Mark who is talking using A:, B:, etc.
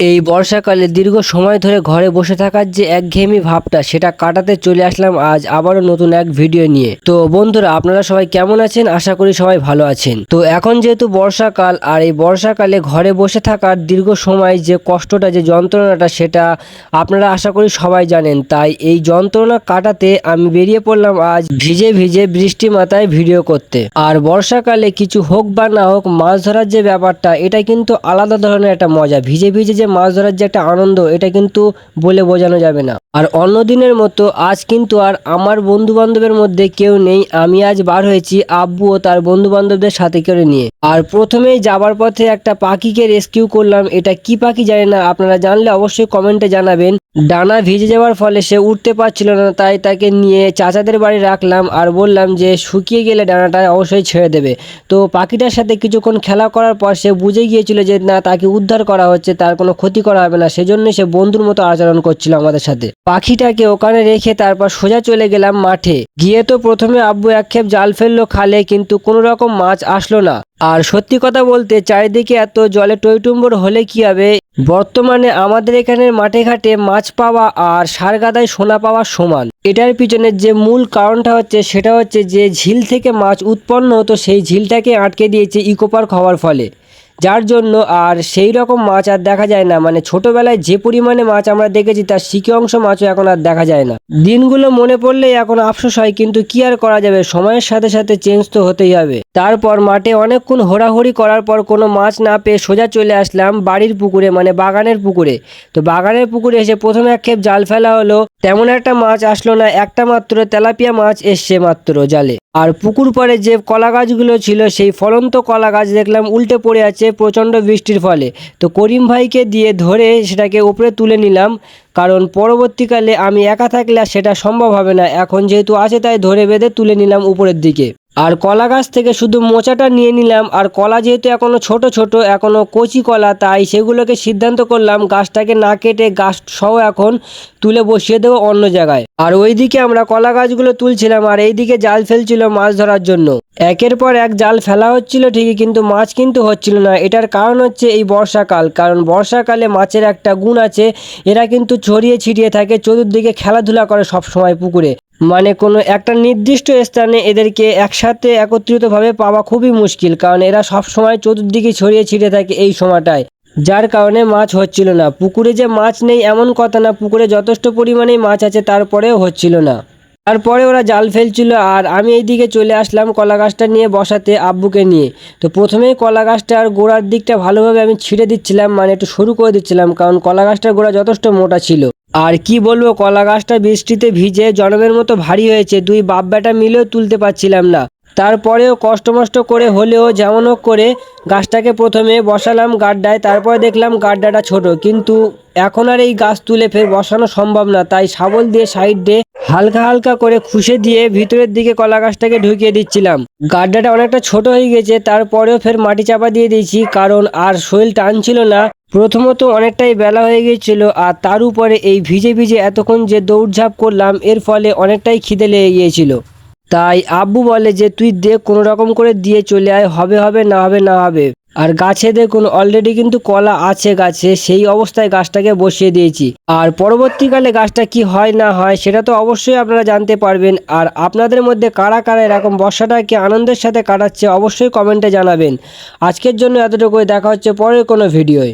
A: এই বর্ষাকালে দীর্ঘ সময় ধরে ঘরে বসে থাকার যে একঘেয়েমি ভাবটা, সেটা কাটাতে চলে আসলাম আজ আবারও নতুন এক ভিডিও নিয়ে। তো বন্ধুরা, আপনারা সবাই কেমন আছেন? আশা করি সবাই ভালো আছেন। তো এখন যেহেতু বর্ষাকাল, আর এই বর্ষাকালে ঘরে বসে থাকার দীর্ঘ সময় যে কষ্টটা, যে যন্ত্রণাটা, সেটা আপনারা আশা করি সবাই জানেন। তাই এই যন্ত্রণা কাটাতে আমি বেরিয়ে পড়লাম আজ ভিজে ভিজে বৃষ্টি মাথায় ভিডিও করতে। আর বর্ষাকালে কিছু হোক বা না হোক, মাছ ধরার যে ব্যাপারটা, এটা কিন্তু আলাদা ধরনের একটা মজা। ভিজে ভিজে যে মাছ ধরার যে একটা আনন্দ, এটা কিন্তু বলে বোঝানো যাবে না। আর অন্য দিনের মতো আজ কিন্তু আর আমার বন্ধু বান্ধবের মধ্যে কেউ নেই, আমি আজ বার হয়েছি আব্বু ও তার বন্ধু বান্ধবদের সাথে করে নিয়ে। আর প্রথমেই যাবার পথে একটা পাখিকে রেস্কিউ করলাম, এটা কি পাখি জানি না, আপনারা জানলে অবশ্যই কমেন্টে জানাবেন। ডানা ভিজে যাওয়ার ফলে সে উঠতে পারছিল না, তাই তাকে নিয়ে চাচাদের বাড়ি রাখলাম আর বললাম যে শুকিয়ে গেলে ডানাটা অবশ্যই ছেড়ে দেবে। তো পাখিটার সাথে কিছুক্ষণ খেলা করার পর সে বুঝে গিয়েছিল যে না, তাকে উদ্ধার করা হচ্ছে, তার কোনো ক্ষতি করা হবে না। সেজন্য সে বন্ধুর মতো আচরণ করছিল আমাদের সাথে। পাখিটাকে ওখানে রেখে তারপর সোজা চলে গেলাম মাঠে। গিয়ে তো প্রথমে আব্বু একক্ষেপ জাল ফেলল খালে, কিন্তু কোনো রকম মাছ আসলো না। আর সত্যি কথা বলতে, চারিদিকে এত জলে টইটুম্বর হলে কি হবে? বর্তমানে আমাদের এখানে মাঠে ঘাটে মাছ পাওয়া আর সারগাদায় সোনা পাওয়া সমান। এটার পিছনে যে মূল কারণটা হচ্ছে, সেটা হচ্ছে যে ঝিল থেকে মাছ উৎপন্ন হতো, সেই ঝিলটাকে আটকে দিয়েছে ইকোপার্ক হওয়ার ফলে। যার জন্য আর সেই রকম মাছ আর দেখা যায় না। মানে ছোটবেলায় যে পরিমাণে মাছ আমরা দেখেছি, তার শিখি অংশ মাছও এখন আর দেখা যায় না। দিনগুলো মনে পড়লেই এখন আফসোস হয়, কিন্তু কি আর করা যাবে? সময়ের সাথে সাথে চেঞ্জ তো হতেই হবে। তারপর মাঠে অনেকক্ষণ হোড়াহুড়ি করার পর কোনো মাছ না পেয়ে সোজা চলে আসলাম বাড়ির পুকুরে মানে বাগানের পুকুরে। তো বাগানের পুকুরে এসে প্রথমে এক জাল ফেলা হলো, তেমন একটা মাছ আসলো না, একটা মাত্র তেলাপিয়া মাছ এসছে মাত্র জালে। আর পুকুর পাড়ে যে কলা গাছগুলো ছিল, সেই ফলন্ত কলা গাছ দেখলাম উল্টে পড়ে আছে প্রচণ্ড বৃষ্টির ফলে। তো করিম ভাইকে দিয়ে ধরে সেটাকে উপরে তুলে নিলাম, কারণ পরবর্তীকালে আমি একা থাকলে সেটা সম্ভব হবে না। এখন যেহেতু আছে তাই ধরে বেঁধে তুলে নিলাম উপরের দিকে। আর কলা গাছ থেকে শুধু মোচাটা নিয়ে নিলাম, আর কলা যেহেতু এখনও ছোট ছোট, এখনও কচি কলা, তাই সেগুলোকে সিদ্ধান্ত করলাম গাছটাকে না কেটে গাছ সহ এখন তুলে বসিয়ে দেবো অন্য জায়গায়। আর ওইদিকে আমরা কলা গাছগুলো তুলছিলাম, আর এইদিকে জাল ফেলছিল মাছ ধরার জন্য। একের পর এক জাল ফেলা হচ্ছিল ঠিকই, কিন্তু মাছ কিন্তু হচ্ছিল না। এটার কারণ হচ্ছে এই বর্ষাকাল, কারণ বর্ষাকালে মাছের একটা গুণ আছে, এরা কিন্তু ছড়িয়ে ছিটিয়ে থাকে, চতুর্দিকে খেলাধুলা করে সব সময় পুকুরে। মানে কোনো একটা নির্দিষ্ট স্থানে এদেরকে একসাথে একত্রিতভাবে পাওয়া খুবই মুশকিল, কারণ এরা সব সময় চতুর্দিকে ছড়িয়ে ছিটিয়ে থাকে এই সময়টায়। যার কারণে মাছ হচ্ছিল না। পুকুরে যে মাছ নেই এমন কথা না, পুকুরে যথেষ্ট পরিমাণেই মাছ আছে তারপরেও হচ্ছিল না। তারপরে ওরা জাল ফেলছিল আর আমি এইদিকে চলে আসলাম কলা গাছটা নিয়ে বসাতে আব্বুকে নিয়ে। তো প্রথমেই কলা গাছটার গোড়ার দিকটা ভালোভাবে আমি ছিঁড়ে দিচ্ছিলাম মানে একটু শুরু করে দিচ্ছিলাম, কারণ কলা গাছটার গোড়া যথেষ্ট মোটা ছিল। আর কি বলব, কলা গাছটা বৃষ্টিতে ভিজে জনমের মতো ভারী হয়েছে, দুই বাপ বেটা মিলেও তুলতে পারছিলাম না। তারপরেও কষ্ট মষ্ট করে হলেও যেমন হোক করে গাছটাকে প্রথমে বসালাম গাড্ডায়, তারপরে দেখলাম গাড্ডাটা ছোট। কিন্তু এখন আর এই গাছ তুলে ফের বসানো সম্ভব না, তাই শাবল দিয়ে সাইড দিয়ে হালকা হালকা করে খুশে দিয়ে ভিতরের দিকে কলা গাছটাকে ঢুকিয়ে দিচ্ছিলাম। গাড্ডাটা অনেকটা ছোট হয়ে গেছে, তারপরেও ফের মাটি চাপা দিয়ে দিয়েছি, কারণ আর শরীর টানছিল না। প্রথমত অনেকটাই বেলা হয়ে গিয়েছিল আর তার উপরে এই ভিজে ভিজে এতক্ষণ যে দৌড়ঝাঁপ করলাম, এর ফলে অনেকটাই খিদে লেগে গিয়েছিল। তাই আব্বু বলে যে, তুই দে কোনো রকম করে দিয়ে চলে আয়, হবে হবে, না হবে না হবে। আর গাছে দেখুন অলরেডি কিন্তু কলা আছে গাছে, সেই অবস্থায় গাছটাকে বসিয়ে দিয়েছি। আর পরবর্তীকালে গাছটা কি হয়, না হয়, সেটা তো অবশ্যই আপনারা জানতে পারবেন। আর আপনাদের মধ্যে কারা কারা এরকম বর্ষাটাকে আনন্দের সাথে কাটাচ্ছে, অবশ্যই কমেন্টে জানাবেন। আজকের জন্য এতটুকুই, দেখা হচ্ছে পরের কোনো ভিডিওয়।